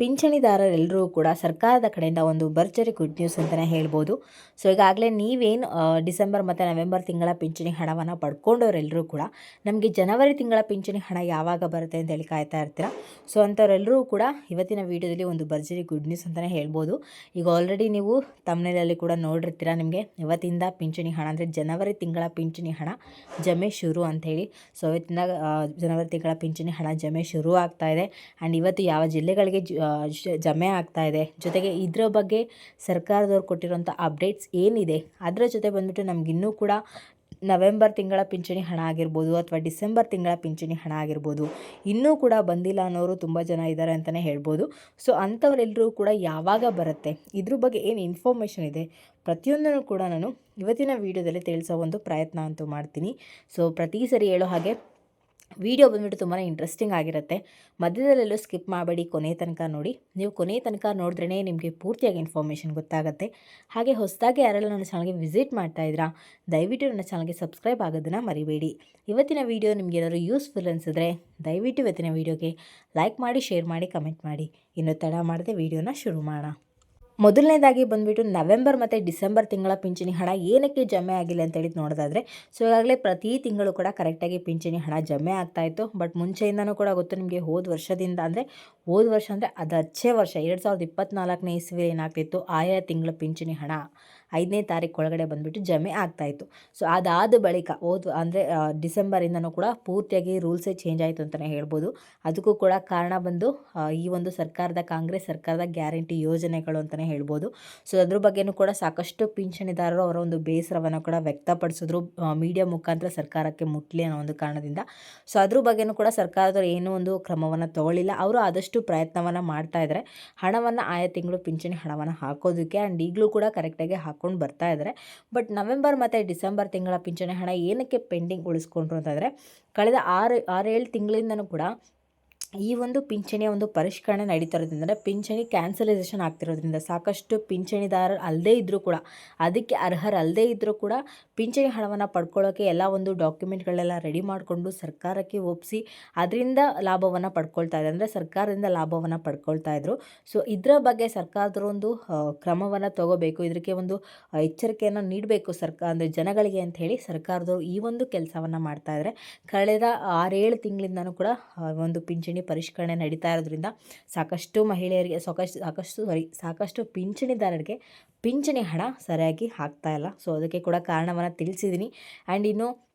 ಪಿಂಚಣಿದಾರರೆಲ್ಲರೂ ಕೂಡ ಸರ್ಕಾರದ ಕಡೆಯಿಂದ ಒಂದು ಭರ್ಜರಿ ಗುಡ್ ನ್ಯೂಸ್ ಅಂತಲೇ ಹೇಳ್ಬೋದು. ಸೊ ಈಗಾಗಲೇ ನೀವೇನು ಡಿಸೆಂಬರ್ ಮತ್ತು ನವೆಂಬರ್ ತಿಂಗಳ ಪಿಂಚಣಿ ಹಣವನ್ನು ಪಡ್ಕೊಂಡವರೆಲ್ಲರೂ ಕೂಡ ನಮಗೆ ಜನವರಿ ತಿಂಗಳ ಪಿಂಚಣಿ ಹಣ ಯಾವಾಗ ಬರುತ್ತೆ ಅಂತ ಹೇಳಿ ಕಾಯ್ತಾ ಇರ್ತೀರಾ? ಸೊ ಅಂಥವರೆಲ್ಲರೂ ಕೂಡ ಇವತ್ತಿನ ವೀಡಿಯೋದಲ್ಲಿ ಒಂದು ಭರ್ಜರಿ ಗುಡ್ ನ್ಯೂಸ್ ಅಂತಲೇ ಹೇಳ್ಬೋದು. ಈಗ ಆಲ್ರೆಡಿ ನೀವು ತಮ್ಮನೇಲಲ್ಲಿ ಕೂಡ ನೋಡಿರ್ತೀರ ನಿಮಗೆ, ಇವತ್ತಿಂದ ಪಿಂಚಣಿ ಹಣ, ಅಂದರೆ ಜನವರಿ ತಿಂಗಳ ಪಿಂಚಣಿ ಹಣ ಜಮೆ ಶುರು ಅಂಥೇಳಿ ಸೊ ಇವತ್ತಿಂದ ಜನವರಿ ತಿಂಗಳ ಪಿಂಚಣಿ ಹಣ ಜಮೆ ಶುರು ಆಗ್ತಾ ಇದೆ. ಆ್ಯಂಡ್ ಇವತ್ತು ಯಾವ ಜಿಲ್ಲೆಗಳಿಗೆ ಜಮೆ ಆಗ್ತಾ ಇದೆ. ಜೊತೆಗೆ ಇದರ ಬಗ್ಗೆ ಸರ್ಕಾರದವ್ರು ಕೊಟ್ಟಿರೋಂಥ ಅಪ್ಡೇಟ್ಸ್ ಏನಿದೆ? ಅದರ ಜೊತೆ ಬಂದುಬಿಟ್ಟು ನಮಗಿನ್ನೂ ಕೂಡ ನವೆಂಬರ್ ತಿಂಗಳ ಪಿಂಚಣಿ ಹಣ ಆಗಿರ್ಬೋದು ಅಥವಾ ಡಿಸೆಂಬರ್ ತಿಂಗಳ ಪಿಂಚಣಿ ಹಣ ಆಗಿರ್ಬೋದು ಇನ್ನೂ ಕೂಡ ಬಂದಿಲ್ಲ ಅನ್ನೋರು ತುಂಬ ಜನ ಇದ್ದಾರೆ ಅಂತಲೇ ಹೇಳ್ಬೋದು. ಸೊ ಅಂಥವರೆಲ್ಲರೂ ಕೂಡ ಯಾವಾಗ ಬರುತ್ತೆ? ಇದ್ರ ಬಗ್ಗೆ ಏನು ಇನ್ಫಾರ್ಮೇಷನ್ ಇದೆ? ಪ್ರತಿಯೊಂದನ್ನು ಕೂಡ ನಾನು ಇವತ್ತಿನ ವೀಡಿಯೋದಲ್ಲಿ ತಿಳಿಸೋ ಒಂದು ಪ್ರಯತ್ನ ಅಂತೂ ಮಾಡ್ತೀನಿ. ಸೊ ಪ್ರತಿ ಸರಿ ಹೇಳೋ ಹಾಗೆ ವಿಡಿಯೋ ಬಂದುಬಿಟ್ಟು ತುಂಬಾ ಇಂಟ್ರೆಸ್ಟಿಂಗ್ ಆಗಿರುತ್ತೆ. ಮಧ್ಯದಲ್ಲೆಲ್ಲೂ ಸ್ಕಿಪ್ ಮಾಡಬೇಡಿ ಕೊನೆ ತನಕ ನೋಡಿ. ನೀವು ಕೊನೆ ತನಕ ನೋಡಿದ್ರೇ ನಿಮಗೆ ಪೂರ್ತಿಯಾಗಿ ಇನ್ಫಾರ್ಮೇಷನ್ ಗೊತ್ತಾಗುತ್ತೆ. ಹಾಗೆ ಹೊಸದಾಗಿ ಯಾರೆಲ್ಲ ನನ್ನ ಚಾನಲ್ಗೆ ವಿಸಿಟ್ ಮಾಡ್ತಾ ಇದ್ದೀರಾ ದಯವಿಟ್ಟು ನನ್ನ ಚಾನಲ್ಗೆ ಸಬ್ಸ್ಕ್ರೈಬ್ ಆಗೋದನ್ನು ಮರಿಬೇಡಿ. ಇವತ್ತಿನ ವಿಡಿಯೋ ನಿಮ್ಗೆ ಏನಾದರೂ ಯೂಸ್ಫುಲ್ ಅನಿಸಿದ್ರೆ ದಯವಿಟ್ಟು ಇವತ್ತಿನ ವಿಡಿಯೋಗೆ ಲೈಕ್ ಮಾಡಿ ಶೇರ್ ಮಾಡಿ ಕಮೆಂಟ್ ಮಾಡಿ. ಇನ್ನು ತಡ ಮಾಡದೆ ವಿಡಿಯೋನ ಶುರು ಮಾಡೋಣ. ಮೊದಲನೇದಾಗಿ ಬಂದುಬಿಟ್ಟು ನವೆಂಬರ್ ಮತ್ತು ಡಿಸೆಂಬರ್ ತಿಂಗಳ ಪಿಂಚಣಿ ಹಣ ಏನಕ್ಕೆ ಜಮೆ ಆಗಿಲ್ಲ ಅಂತೇಳಿ ನೋಡೋದಾದರೆ, ಸೊ ಈಗಾಗಲೇ ಪ್ರತಿ ತಿಂಗಳು ಕೂಡ ಕರೆಕ್ಟಾಗಿ ಪಿಂಚಣಿ ಹಣ ಜಮೆ ಆಗ್ತಾಯಿತ್ತು ಬಟ್ ಮುಂಚೆಯಿಂದನೂ ಕೂಡ ಗೊತ್ತು ನಿಮಗೆ ಹೋದ ವರ್ಷದಿಂದ ಅಂದರೆ, ಹೋದ ವರ್ಷ ಅಂದರೆ ಅದು ವರ್ಷ. ಎರಡು ಸಾವಿರದ ಇಪ್ಪತ್ತ್ನಾಲ್ಕನೇ ಇಸ್ವಿ ಏನಾಗ್ತಿತ್ತು? ಆಯಾ ತಿಂಗಳ ಪಿಂಚಣಿ ಹಣ. ಐದನೇ ತಾರೀಕು ಒಳಗಡೆ ಬಂದುಬಿಟ್ಟು ಜಮೆ ಆಗ್ತಾಯಿತ್ತು. ಸೊ ಅದಾದ ಬಳಿಕ ಹೋದ, ಅಂದರೆ ಡಿಸೆಂಬರಿಂದನೂ ಕೂಡ ಪೂರ್ತಿಯಾಗಿ ರೂಲ್ಸೇ ಚೇಂಜ್ ಆಯಿತು ಅಂತಲೇ ಹೇಳ್ಬೋದು. ಅದಕ್ಕೂ ಕೂಡ ಕಾರಣ ಬಂದು ಈ ಒಂದು ಸರ್ಕಾರದ, ಕಾಂಗ್ರೆಸ್ ಸರ್ಕಾರದ ಗ್ಯಾರಂಟಿ ಯೋಜನೆಗಳು ಅಂತಲೇ ಹೇಳ್ಬೋದು. ಸೊ ಅದ್ರ ಬಗ್ಗೆನೂ ಕೂಡ ಸಾಕಷ್ಟು ಪಿಂಚಣಿದಾರರು ಅವರ ಒಂದು ಬೇಸರವನ್ನು ಕೂಡ ವ್ಯಕ್ತಪಡಿಸಿದ್ರು. ಮೀಡಿಯಾ ಮುಖಾಂತರ ಸರ್ಕಾರಕ್ಕೆ ಮುಟ್ಲಿ ಅನ್ನೋ ಒಂದು ಕಾರಣದಿಂದ. ಸೊ ಅದ್ರ ಬಗ್ಗೆನೂ ಕೂಡ ಸರ್ಕಾರದವರು ಏನೂ ಒಂದು ಕ್ರಮವನ್ನು ತಗೊಳ್ಳಿಲ್ಲ. ಅವರು ಆದಷ್ಟು ಪ್ರಯತ್ನವನ್ನು ಮಾಡ್ತಾ ಇದ್ದಾರೆ. ಹಣವನ್ನು ಆಯಾ ತಿಂಗಳು ಪಿಂಚಣಿ ಹಣವನ್ನು ಹಾಕೋದಕ್ಕೆ ಆ್ಯಂಡ್ ಈಗಲೂ ಕೂಡ ಕರೆಕ್ಟಾಗಿ ಹಾಕ್ಕೊಂಡು ಬರ್ತಾ ಇದ್ದಾರೆ. ಬಟ್ ನವೆಂಬರ್ ಮತ್ತು ಡಿಸೆಂಬರ್ ತಿಂಗಳ ಪಿಂಚಣಿ ಹಣ ಏನಕ್ಕೆ ಪೆಂಡಿಂಗ್ ಉಳಿಸ್ಕೊಂಡ್ರು ಅಂತಂದರೆ, ಕಳೆದ ಆರು, ಆರೇಳು ತಿಂಗಳಿಂದನೂ ಕೂಡ ಈ ಒಂದು ಪಿಂಚಣಿಯ ಒಂದು ಪರಿಷ್ಕರಣೆ ನಡೀತಾ ಇರೋದ್ರಿಂದ ಪಿಂಚಣಿ ಕ್ಯಾನ್ಸಲೈಸೇಷನ್ ಆಗ್ತಿರೋದ್ರಿಂದ ಸಾಕಷ್ಟು ಪಿಂಚಣಿದಾರರು ಅಲ್ಲದೇ ಇದ್ದರೂ ಕೂಡ, ಅದಕ್ಕೆ ಅರ್ಹರಲ್ಲದೇ ಇದ್ದರೂ ಕೂಡ ಪಿಂಚಣಿ ಹಣವನ್ನು ಪಡ್ಕೊಳ್ಳೋಕ್ಕೆ ಎಲ್ಲ ಒಂದು ಡಾಕ್ಯುಮೆಂಟ್ಗಳೆಲ್ಲ ರೆಡಿ ಮಾಡಿಕೊಂಡು ಸರ್ಕಾರಕ್ಕೆ ಒಪ್ಪಿಸಿ ಅದರಿಂದ ಲಾಭವನ್ನು ಪಡ್ಕೊಳ್ತಾ ಇದ್ದಾರೆ. ಅಂದರೆ ಸರ್ಕಾರದಿಂದ ಲಾಭವನ್ನು ಪಡ್ಕೊಳ್ತಾ ಇದ್ರು. ಸೊ ಇದರ ಬಗ್ಗೆ ಸರ್ಕಾರದ ಒಂದು ಕ್ರಮವನ್ನು ತಗೋಬೇಕು ಇದಕ್ಕೆ ಒಂದು ಎಚ್ಚರಿಕೆಯನ್ನು ನೀಡಬೇಕು ಸರ್ಕಾರ ಅಂದರೆ ಜನಗಳಿಗೆ ಅಂತ ಹೇಳಿ ಸರ್ಕಾರದವರು ಈ ಒಂದು ಕೆಲಸವನ್ನು ಮಾಡ್ತಾ ಇದ್ದಾರೆ. ಕಳೆದ ಆರೇಳು ತಿಂಗಳಿಂದನೂ ಕೂಡ ಒಂದು ಪಿಂಚಣಿ ಪರಿಷ್ಕರಣೆ ನಡೀತಾ ಇರೋದ್ರಿಂದ ಸಾಕಷ್ಟು ಮಹಿಳೆಯರಿಗೆ ಸಾಕಷ್ಟು ಸಾಕಷ್ಟು ಸಾರಿ ಸಾಕಷ್ಟು ಪಿಂಚಣಿದಾರರಿಗೆ ಪಿಂಚಣಿ ಹಣ ಸರಿಯಾಗಿ ಹಾಕ್ತಾ ಇಲ್ಲ. ಸೊ ಅದಕ್ಕೆ ಕೂಡ ಕಾರಣವನ್ನು ತಿಳಿಸಿದ್ದೀನಿ. ಆ್ಯಂಡ್ ಇನ್ನು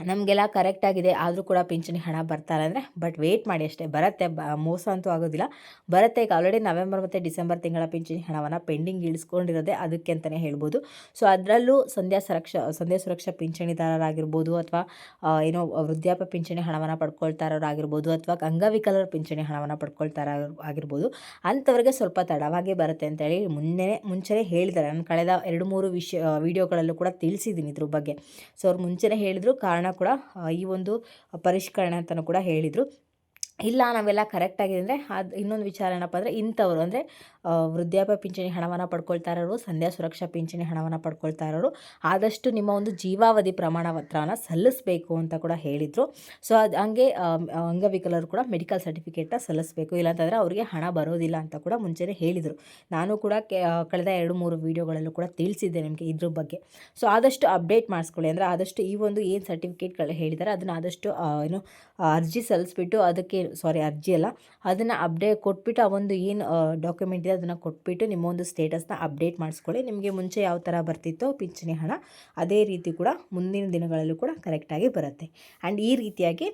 ನಮಗೆಲ್ಲ ಕರೆಕ್ಟಾಗಿದೆ ಆದರೂ ಕೂಡ ಪಿಂಚಣಿ ಹಣ ಬರ್ತಾರೆ ಅಂದರೆ ಬಟ್ ವೇಟ್ ಮಾಡಿ ಅಷ್ಟೇ. ಬರುತ್ತೆ. ಬ, ಮೋಸ ಅಂತೂ ಆಗೋದಿಲ್ಲ. ಬರುತ್ತೆ. ಈಗ ಆಲ್ರೆಡಿ ನವೆಂಬರ್ ಮತ್ತು ಡಿಸೆಂಬರ್ ತಿಂಗಳ ಪಿಂಚಣಿ ಹಣವನ್ನು ಪೆಂಡಿಂಗ್ ಇಳಿಸ್ಕೊಂಡಿರೋದೆ ಅದಕ್ಕೆ ಅಂತಲೇ ಹೇಳ್ಬೋದು. ಸೊ ಅದರಲ್ಲೂ ಸಂಧ್ಯಾ ಸುರಕ್ಷಾ ಸಂಧ್ಯಾ ಸುರಕ್ಷಾ ಪಿಂಚಣಿದಾರರಾಗಿರ್ಬೋದು ಅಥವಾ ಏನೋ ವೃದ್ಧಾಪ್ಯ ಪಿಂಚಣಿ ಹಣವನ್ನು ಪಡ್ಕೊಳ್ತಾ ಇರೋರಾಗಿರ್ಬೋದು ಅಥವಾ ಅಂಗವಿಕಲರ ಪಿಂಚಣಿ ಹಣವನ್ನು ಪಡ್ಕೊಳ್ತಾ ಇರೋ ಆಗಿರ್ಬೋದು. ಅಂಥವ್ರಿಗೆ ಸ್ವಲ್ಪ ತಡವಾಗಿ ಬರುತ್ತೆ ಅಂತೇಳಿ ಮುನ್ನೆ ಮುಂಚೆನೇ ಹೇಳಿದ್ದಾರೆ. ನಾನು ಕಳೆದ ಎರಡು ಮೂರು ವಿಷಯ ವಿಡಿಯೋಗಳಲ್ಲೂ ಕೂಡ ತಿಳಿಸಿದ್ದೀನಿ ಇದ್ರ ಬಗ್ಗೆ. ಸೊ ಅವ್ರು ಮುಂಚೆನೇ ಹೇಳಿದ್ರು. ಕಾರಣ ಕೂಡ ಈ ಒಂದು ಪರಿಷ್ಕರಣೆ ಅಂತಲೂ ಕೂಡ ಹೇಳಿದರು. ಇಲ್ಲ, ನಾವೆಲ್ಲ ಕರೆಕ್ಟಾಗಿದೆ ಅಂದರೆ ಅದು ಇನ್ನೊಂದು ವಿಚಾರ ಏನಪ್ಪ ಅಂದರೆ ಇಂಥವ್ರು ಅಂದರೆ ವೃದ್ಧಾಪ್ಯ ಪಿಂಚಣಿ ಹಣವನ್ನು ಪಡ್ಕೊಳ್ತಾ ಇರೋರು, ಸಂಧ್ಯಾ ಸುರಕ್ಷಾ ಪಿಂಚಣಿ ಹಣವನ್ನು ಪಡ್ಕೊಳ್ತಾ ಇರೋರು, ಆದಷ್ಟು ನಿಮ್ಮ ಒಂದು ಜೀವಾವಧಿ ಪ್ರಮಾಣ ಪತ್ರವನ್ನು ಸಲ್ಲಿಸಬೇಕು ಅಂತ ಕೂಡ ಹೇಳಿದರು. ಸೊ ಅದು ಹಂಗೆ ಅಂಗವಿಕಲರು ಕೂಡ ಮೆಡಿಕಲ್ ಸರ್ಟಿಫಿಕೇಟ್ನ ಸಲ್ಲಿಸಬೇಕು. ಇಲ್ಲಾಂತಂದರೆ ಅವರಿಗೆ ಹಣ ಬರೋದಿಲ್ಲ ಅಂತ ಕೂಡ ಮುಂಚೆನೇ ಹೇಳಿದರು. ನಾನು ಕೂಡ ಕಳೆದ ಎರಡು ಮೂರು ವೀಡಿಯೋಗಳಲ್ಲೂ ಕೂಡ ತಿಳಿಸಿದ್ದೆ ನಿಮಗೆ ಇದ್ರ ಬಗ್ಗೆ. ಸೊ ಆದಷ್ಟು ಅಪ್ಡೇಟ್ ಮಾಡಿಸ್ಕೊಳ್ಳಿ. ಅಂದರೆ ಆದಷ್ಟು ಈ ಒಂದು ಏನು ಸರ್ಟಿಫಿಕೇಟ್ಗಳು ಹೇಳಿದ್ದಾರೆ ಅದನ್ನು ಆದಷ್ಟು ಏನು ಅರ್ಜಿ ಸಲ್ಲಿಸ್ಬಿಟ್ಟು ಅದಕ್ಕೆ ಸಾರಿ ಅರ್ಜಿ ಅಲ್ಲ. ಅದನ್ನು ಅಪ್ಡೇಟ್ ಕೊಟ್ಬಿಟ್ಟು ಆ ಒಂದು ಏನು ಡಾಕ್ಯುಮೆಂಟ್ ಇದೆ ಅದನ್ನು ಕೊಟ್ಬಿಟ್ಟು ನಿಮ್ಮ ಒಂದು ಸ್ಟೇಟಸ್ನ ಅಪ್ಡೇಟ್ ಮಾಡಿಸ್ಕೊಳ್ಳಿ. ನಿಮಗೆ ಮುಂಚೆ ಯಾವ ಥರ ಬರ್ತಿತ್ತೋ ಪಿಂಚಣಿ ಹಣ, ಅದೇ ರೀತಿ ಕೂಡ ಮುಂದಿನ ದಿನಗಳಲ್ಲೂ ಕೂಡ ಕರೆಕ್ಟಾಗಿ ಬರುತ್ತೆ. ಆ್ಯಂಡ್ ಈ ರೀತಿಯಾಗಿ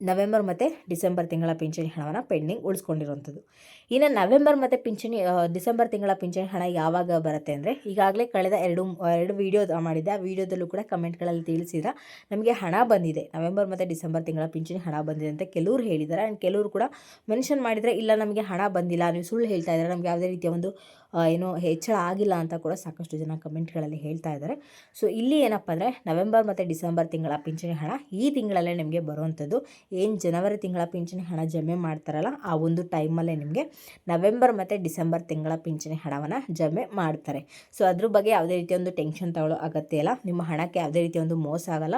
ನವೆಂಬರ್ ಮತ್ತು ಡಿಸೆಂಬರ್ ತಿಂಗಳ ಪಿಂಚಣಿ ಹಣವನ್ನು ಪೆಂಡಿಂಗ್ ಉಳಿಸ್ಕೊಂಡಿರುವಂಥದ್ದು. ಇನ್ನು ನವೆಂಬರ್ ಮತ್ತು ಪಿಂಚಣಿ ಡಿಸೆಂಬರ್ ತಿಂಗಳ ಪಿಂಚಣಿ ಹಣ ಯಾವಾಗ ಬರುತ್ತೆ ಅಂದರೆ ಈಗಾಗಲೇ ಕಳೆದ ಎರಡು ಎರಡು ವೀಡಿಯೋ ಮಾಡಿದ್ದೆ. ಆ ವೀಡಿಯೋದಲ್ಲೂ ಕೂಡ ಕಮೆಂಟ್ಗಳಲ್ಲಿ ತಿಳಿಸಿದ್ರೆ ನಮಗೆ ಹಣ ಬಂದಿದೆ. ನವೆಂಬರ್ ಮತ್ತು ಡಿಸೆಂಬರ್ ತಿಂಗಳ ಪಿಂಚಣಿ ಹಣ ಬಂದಿದೆ ಅಂತ ಕೆಲವರು ಹೇಳಿದ್ದಾರೆ ಆ್ಯಂಡ್ ಕೆಲವರು ಕೂಡ ಮೆನ್ಷನ್ ಮಾಡಿದರೆ ಇಲ್ಲ ನಮಗೆ ಹಣ ಬಂದಿಲ್ಲ, ನೀವು ಸುಳ್ಳು ಹೇಳ್ತಾ ಇದ್ದಾರೆ, ನಮಗೆ ಯಾವುದೇ ರೀತಿಯ ಒಂದು ಏನೋ ಹೆಚ್ಚಳ ಆಗಿಲ್ಲ ಅಂತ ಕೂಡ ಸಾಕಷ್ಟು ಜನ ಕಮೆಂಟ್ಗಳಲ್ಲಿ ಹೇಳ್ತಾ ಇದ್ದಾರೆ. ಸೊ, ಇಲ್ಲಿ ಏನಪ್ಪ ಅಂದರೆ ನವೆಂಬರ್ ಮತ್ತು ಡಿಸೆಂಬರ್ ತಿಂಗಳ ಪಿಂಚಣಿ ಹಣ ಈ ತಿಂಗಳಲ್ಲೇ ನಿಮಗೆ ಬರುವಂಥದ್ದು. ಏನು ಜನವರಿ ತಿಂಗಳ ಪಿಂಚಣಿ ಹಣ ಜಮೆ ಮಾಡ್ತಾರಲ್ಲ, ಆ ಒಂದು ಟೈಮಲ್ಲೇ ನಿಮಗೆ ನವೆಂಬರ್ ಮತ್ತು ಡಿಸೆಂಬರ್ ತಿಂಗಳ ಪಿಂಚಣಿ ಹಣವನ್ನು ಜಮೆ ಮಾಡ್ತಾರೆ. ಸೊ, ಅದ್ರ ಬಗ್ಗೆ ಯಾವುದೇ ರೀತಿಯ ಒಂದು ಟೆನ್ಷನ್ ತಗೊಳ್ಳೋ ಅಗತ್ಯ ಇಲ್ಲ. ನಿಮ್ಮ ಹಣಕ್ಕೆ ಯಾವುದೇ ರೀತಿಯ ಒಂದು ಮೋಸ ಆಗಲ್ಲ.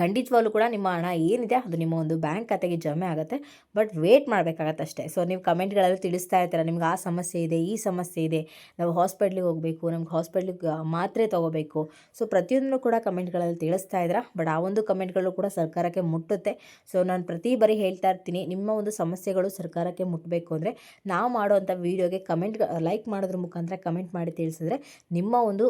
ಖಂಡಿತವಾಗ್ಲೂ ಕೂಡ ನಿಮ್ಮ ಹಣ ಏನಿದೆ ಅದು ನಿಮ್ಮ ಒಂದು ಬ್ಯಾಂಕ್ ಖಾತೆಗೆ ಜಮೆ ಆಗುತ್ತೆ. ಬಟ್ ವೇಟ್ ಮಾಡಬೇಕಾಗತ್ತೆ ಅಷ್ಟೇ. ಸೊ, ನೀವು ಕಮೆಂಟ್ಗಳಲ್ಲಿ ತಿಳಿಸ್ತಾ ಇರ್ತೀರ, ನಿಮ್ಗೆ ಆ ಸಮಸ್ಯೆ ಇದೆ, ಈ ಸಮಸ್ಯೆ ಇದೆ, ನಾವು ಹಾಸ್ಪಿಟ್ಲಿಗೆ ಹೋಗಬೇಕು, ನಮ್ಗೆ ಹಾಸ್ಪಿಟ್ಲಿಗೆ ಮಾತ್ರೆ ತೊಗೋಬೇಕು. ಸೊ, ಪ್ರತಿಯೊಂದನ್ನು ಕೂಡ ಕಮೆಂಟ್ಗಳಲ್ಲಿ ತಿಳಿಸ್ತಾ ಇದ್ದೀರಾ. ಬಟ್ ಆ ಒಂದು ಕಮೆಂಟ್ಗಳು ಕೂಡ ಸರ್ಕಾರಕ್ಕೆ ಮುಟ್ಟುತ್ತೆ. ಸೊ, ನಾನು ಪ್ರತಿ ಬಾರಿ ಹೇಳ್ತಾ ಇರ್ತೀನಿ, ನಿಮ್ಮ ಒಂದು ಸಮಸ್ಯೆಗಳು ಸರ್ಕಾರಕ್ಕೆ ಮುಟ್ಟಬೇಕು ಅಂದರೆ ನಾವು ಮಾಡುವಂಥ ವೀಡಿಯೋಗೆ ಕಮೆಂಟ್, ಲೈಕ್ ಮಾಡೋದ್ರ ಮುಖಾಂತರ ಕಮೆಂಟ್ ಮಾಡಿ ತಿಳಿಸಿದ್ರೆ ನಿಮ್ಮ ಒಂದು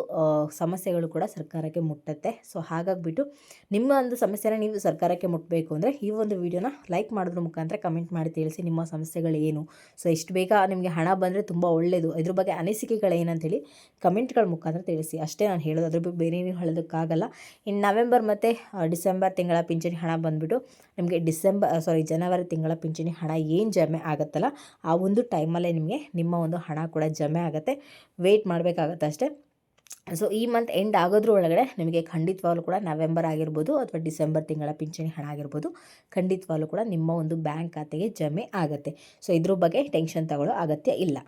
ಸಮಸ್ಯೆಗಳು ಕೂಡ ಸರ್ಕಾರಕ್ಕೆ ಮುಟ್ಟುತ್ತೆ. ಸೊ, ಹಾಗಾಗಿಬಿಟ್ಟು ನಿಮ್ಮ ಒಂದು ಸಮಸ್ಯೆನ ನೀವು ಸರ್ಕಾರಕ್ಕೆ ಮುಟ್ಟಬೇಕು ಅಂದರೆ ಈ ಒಂದು ವಿಡಿಯೋನ ಲೈಕ್ ಮಾಡೋದ್ರ ಮುಖಾಂತರ ಕಮೆಂಟ್ ಮಾಡಿ ತಿಳಿಸಿ ನಿಮ್ಮ ಸಮಸ್ಯೆಗಳು ಏನು. ಸೊ ಎಷ್ಟು ಬೇಗ ನಿಮಗೆ ಹಣ ಬಂದರೆ ತುಂಬ ಒಳ್ಳೆಯದು ಇದ್ರ ಬಗ್ಗೆ ಅನಿಸಿಕೆಗಳು ಏನಂತೇಳಿ ಕಮೆಂಟ್ಗಳ ಮುಖಾಂತರ ತಿಳಿಸಿ. ಅಷ್ಟೇ ನಾನು ಹೇಳೋದು. ಅದ್ರ ಬಗ್ಗೆ ಬೇರೆ ಏನು ಹೇಳೋದಕ್ಕಾಗಲ್ಲ. ಇನ್ನು ನವೆಂಬರ್ ಮತ್ತು ಡಿಸೆಂಬರ್ ತಿಂಗಳ ಪಿಂಚಣಿ ಹಣ ಬಂದುಬಿಟ್ಟು ನಿಮಗೆ ಡಿಸೆಂಬರ್ ಸಾರಿ ಜನವರಿ ತಿಂಗಳ ಪಿಂಚಣಿ ಹಣ ಏನು ಜಮೆ ಆಗುತ್ತಲ್ಲ, ಆ ಒಂದು ಟೈಮಲ್ಲೇ ನಿಮಗೆ ನಿಮ್ಮ ಒಂದು ಹಣ ಕೂಡ ಜಮೆ ಆಗುತ್ತೆ. ವೆಯ್ಟ್ ಮಾಡಬೇಕಾಗತ್ತೆ ಅಷ್ಟೇ. ಸೊ ಈ ಮಂತ್ ಎಂಡ್ ಆಗೋದ್ರ ಒಳಗಡೆ ನಿಮಗೆ ಖಂಡಿತವಾಗ್ಲೂ ಕೂಡ ನವೆಂಬರ್ ಆಗಿರ್ಬೋದು ಅಥವಾ ಡಿಸೆಂಬರ್ ತಿಂಗಳ ಪಿಂಚಣಿ ಹಣ ಆಗಿರ್ಬೋದು ಖಂಡಿತವಾಗ್ಲೂ ಕೂಡ ನಿಮ್ಮ ಒಂದು ಬ್ಯಾಂಕ್ ಖಾತೆಗೆ ಜಮೆ ಆಗುತ್ತೆ. ಸೊ ಇದ್ರ ಬಗ್ಗೆ ಟೆನ್ಷನ್ ತಗೊಳ್ಳೋ ಅಗತ್ಯ ಇಲ್ಲ.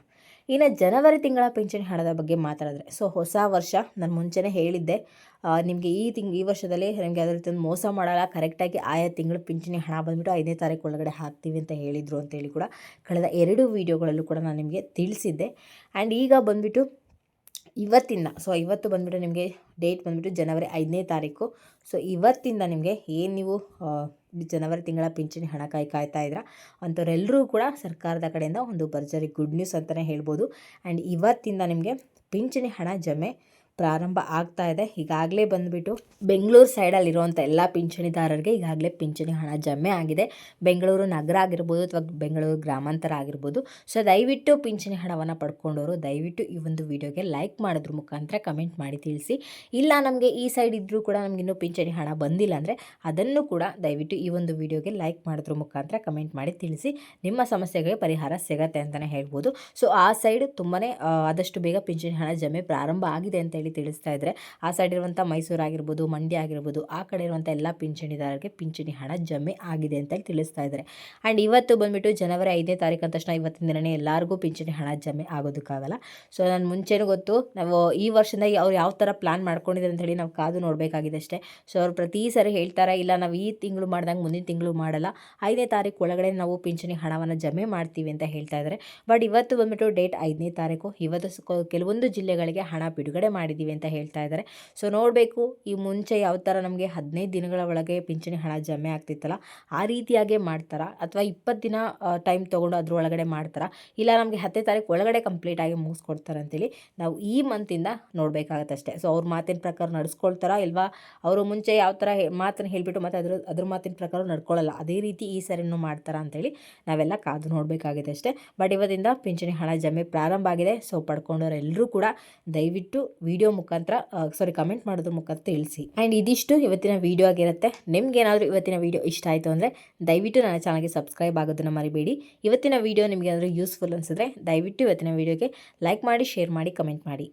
ಇನ್ನು ಜನವರಿ ತಿಂಗಳ ಪಿಂಚಣಿ ಹಣದ ಬಗ್ಗೆ ಮಾತಾಡಿದ್ರೆ ಸೊ ಹೊಸ ವರ್ಷ ನಾನು ಮುಂಚೆನೇ ಹೇಳಿದ್ದೆ ನಿಮಗೆ ಈ ತಿಂಗ್, ಈ ವರ್ಷದಲ್ಲಿ ನಿಮಗೆ ಅದರ ರೀತಿ ಒಂದು ಮೋಸ ಮಾಡಲ್ಲ ಕರೆಕ್ಟಾಗಿ ಆಯಾ ತಿಂಗಳು ಪಿಂಚಣಿ ಹಣ ಬಂದುಬಿಟ್ಟು ಐದನೇ ತಾರೀಕು ಒಳಗಡೆ ಹಾಕ್ತೀವಿ ಅಂತ ಹೇಳಿದರು ಅಂತೇಳಿ ಕೂಡ ಕಳೆದ ಎರಡು ವೀಡಿಯೋಗಳಲ್ಲೂ ಕೂಡ ನಾನು ನಿಮಗೆ ತಿಳಿಸಿದ್ದೆ. ಆ್ಯಂಡ್ ಈಗ ಬಂದುಬಿಟ್ಟು ಇವತ್ತಿಂದ ಸೊ ಇವತ್ತು ಬಂದುಬಿಟ್ಟು ನಿಮಗೆ ಡೇಟ್ ಬಂದುಬಿಟ್ಟು ಜನವರಿ ಐದನೇ ತಾರೀಕು. ಸೊ ಇವತ್ತಿಂದ ನಿಮಗೆ ಏನು ನೀವು ಜನವರಿ ತಿಂಗಳ ಪಿಂಚಣಿ ಹಣ ಕಾಯಿ, ಕಾಯ್ತಾ ಇದ್ರ ಅಂಥವರೆಲ್ಲರೂ ಕೂಡ ಸರ್ಕಾರದ ಕಡೆಯಿಂದ ಒಂದು ಭರ್ಜರಿ ಗುಡ್ ನ್ಯೂಸ್ ಅಂತಲೇ ಹೇಳ್ಬೋದು. ಆ್ಯಂಡ್ ಇವತ್ತಿಂದ ನಿಮಗೆ ಪಿಂಚಣಿ ಹಣ ಜಮೆ ಪ್ರಾರಂಭ ಆಗ್ತಾ ಇದೆ. ಈಗಾಗಲೇ ಬಂದುಬಿಟ್ಟು ಬೆಂಗಳೂರು ಸೈಡಲ್ಲಿರುವಂಥ ಎಲ್ಲ ಪಿಂಚಣಿದಾರರಿಗೆ ಈಗಾಗಲೇ ಪಿಂಚಣಿ ಹಣ ಜಮೆ ಆಗಿದೆ. ಬೆಂಗಳೂರು ನಗರ ಆಗಿರ್ಬೋದು ಅಥವಾ ಬೆಂಗಳೂರು ಗ್ರಾಮಾಂತರ ಆಗಿರ್ಬೋದು. ಸೊ ದಯವಿಟ್ಟು ಪಿಂಚಣಿ ಹಣವನ್ನು ಪಡ್ಕೊಂಡವರು ದಯವಿಟ್ಟು ಈ ಒಂದು ವಿಡಿಯೋಗೆ ಲೈಕ್ ಮಾಡಿದ್ರ ಮುಖಾಂತರ ಕಮೆಂಟ್ ಮಾಡಿ ತಿಳಿಸಿ. ಇಲ್ಲ, ನಮಗೆ ಈ ಸೈಡ್ ಇದ್ದರೂ ಕೂಡ ನಮಗೆ ಇನ್ನೂ ಪಿಂಚಣಿ ಹಣ ಬಂದಿಲ್ಲ ಅಂದರೆ ಅದನ್ನು ಕೂಡ ದಯವಿಟ್ಟು ಈ ಒಂದು ವಿಡಿಯೋಗೆ ಲೈಕ್ ಮಾಡಿದ್ರ ಮುಖಾಂತರ ಕಮೆಂಟ್ ಮಾಡಿ ತಿಳಿಸಿ. ನಿಮ್ಮ ಸಮಸ್ಯೆಗಳಿಗೆ ಪರಿಹಾರ ಸಿಗತ್ತೆ ಅಂತಲೇ ಹೇಳ್ಬೋದು. ಸೊ ಆ ಸೈಡ್ ತುಂಬಾ ಆದಷ್ಟು ಬೇಗ ಪಿಂಚಣಿ ಹಣ ಜಮೆ ಪ್ರಾರಂಭ ಆಗಿದೆ ಅಂತ ಹೇಳಿ ತಿಳಿಸ್ತಾ ಇದ್ದಾರೆ ಆ ಸೈಡ್ ಇರುವಂಥ ಮೈಸೂರು ಆಗಿರ್ಬೋದು, ಮಂಡ್ಯ ಆಗಿರ್ಬೋದು, ಆ ಕಡೆ ಇರುವಂಥ ಎಲ್ಲ ಪಿಂಚಣಿದಾರರಿಗೆ ಪಿಂಚಣಿ ಹಣ ಜಮೆ ಆಗಿದೆ ಅಂತ ತಿಳಿಸ್ತಾ ಇದ್ದಾರೆ ಆ್ಯಂಡ್ ಇವತ್ತು ಬಂದುಬಿಟ್ಟು ಜನವರಿ ಐದನೇ ತಾರೀಕು ತಕ್ಷಣ ಇವತ್ತಿನ ದಿನನೇ ಎಲ್ಲರಿಗೂ ಪಿಂಚಣಿ ಹಣ ಜಮೆ ಆಗೋದಕ್ಕಾಗಲ್ಲ. ಸೊ ನಾನು ಮುಂಚೆನೂ ಗೊತ್ತು, ನಾವು ಈ ವರ್ಷದಿಂದ ಅವ್ರು ಯಾವ ಥರ ಪ್ಲ್ಯಾನ್ ಮಾಡ್ಕೊಂಡಿದ್ದಾರೆ ಅಂತ ಹೇಳಿ ನಾವು ಕಾದು ನೋಡಬೇಕಾಗಿದೆ ಅಷ್ಟೇ. ಸೊ ಅವ್ರು ಪ್ರತಿ ಸರಿ ಹೇಳ್ತಾರೆ, ಇಲ್ಲ, ನಾವು ಈ ತಿಂಗಳು ಮಾಡ್ದಂಗೆ ಮುಂದಿನ ತಿಂಗಳು ಮಾಡಲ್ಲ. ಐದನೇ ತಾರೀಕು ಒಳಗಡೆ ನಾವು ಪಿಂಚಣಿ ಹಣವನ್ನು ಜಮೆ ಮಾಡ್ತೀವಿ ಅಂತ ಹೇಳ್ತಾ ಇದ್ದಾರೆ ಬಟ್ ಇವತ್ತು ಬಂದುಬಿಟ್ಟು ಡೇಟ್ ಐದನೇ ತಾರೀಕು ಇವತ್ತು ಕೆಲವೊಂದು ಜಿಲ್ಲೆಗಳಿಗೆ ಹಣ ಬಿಡುಗಡೆ ಮಾಡಿದ್ದೀವಿ ಅಂತ ಹೇಳ್ತಾ ಇದ್ದಾರೆ. ಸೊ ನೋಡಬೇಕು ಈ ಮುಂಚೆ ಯಾವ ಥರ ನಮಗೆ ಹದಿನೈದು ದಿನಗಳ ಒಳಗೆ ಪಿಂಚಣಿ ಹಣ ಜಮೆ ಆಗ್ತಿತ್ತಲ್ಲ, ಆ ರೀತಿಯಾಗೇ ಮಾಡ್ತಾರಾ? ಅಥವಾ ಇಪ್ಪತ್ತು ದಿನ ಟೈಮ್ ತೊಗೊಂಡು ಅದ್ರ ಒಳಗಡೆ ಮಾಡ್ತಾರಾ? ಇಲ್ಲ ನಮಗೆ ಹತ್ತನೇ ತಾರೀಕು ಒಳಗಡೆ ಕಂಪ್ಲೀಟಾಗಿ ಮುಗಿಸ್ಕೊಡ್ತಾರೆ ಅಂತೇಳಿ ನಾವು ಈ ಮಂತಿಂದ ನೋಡಬೇಕಾಗತ್ತೆ ಅಷ್ಟೇ ಸೊ ಅವ್ರ ಮಾತಿನ ಪ್ರಕಾರ ನಡೆಸ್ಕೊಳ್ತಾರಾ ಇಲ್ವಾ? ಅವರು ಮುಂಚೆ ಯಾವ ಥರ ಮಾತನ್ನು ಹೇಳಿಬಿಟ್ಟು ಮತ್ತು ಅದ್ರ ಅದ್ರ ಮಾತಿನ ಪ್ರಕಾರ ನಡ್ಕೊಳ್ಳಲ್ಲ. ಅದೇ ರೀತಿ ಈ ಸರಿನೂ ಮಾಡ್ತಾರಾ ಅಂತೇಳಿ ನಾವೆಲ್ಲ ಕಾದು ನೋಡಬೇಕಾಗಿದೆ ಅಷ್ಟೇ. ಬಟ್ ಇವತ್ತಿಂದ ಪಿಂಚಣಿ ಹಣ ಜಮೆ ಪ್ರಾರಂಭ ಆಗಿದೆ. ಸೊ ಪಡ್ಕೊಂಡವರೆಲ್ಲರೂ ಕೂಡ ದಯವಿಟ್ಟು ವಿಡಿಯೋ ಮುಖಾಂತರ ಸಾರಿ ಕಮೆಂಟ್ ಮಾಡೋದ್ರ ಮುಖಾಂತರ ತಿಳಿಸಿ. ಆ್ಯಂಡ್ ಇದಿಷ್ಟು ಇವತ್ತಿನ ವಿಡಿಯೋ ಆಗಿರುತ್ತೆ. ನಿಮ್ಗೆ ಏನಾದರೂ ಇವತ್ತಿನ ವಿಡಿಯೋ ಇಷ್ಟ ಆಯಿತು ಅಂದರೆ ದಯವಿಟ್ಟು ನನ್ನ ಚಾನಲ್ಗೆ ಸಬ್ಸ್ಕ್ರೈಬ್ ಆಗೋದನ್ನು ಮರಿಬೇಡಿ. ಇವತ್ತಿನ ವಿಡಿಯೋ ನಿಮಗೇನಾದರೂ ಯೂಸ್ಫುಲ್ ಅನಿಸಿದ್ರೆ ದಯವಿಟ್ಟು ಇವತ್ತಿನ ವಿಡಿಯೋಗೆ ಲೈಕ್ ಮಾಡಿ ಶೇರ್ ಮಾಡಿ ಕಮೆಂಟ್ ಮಾಡಿ.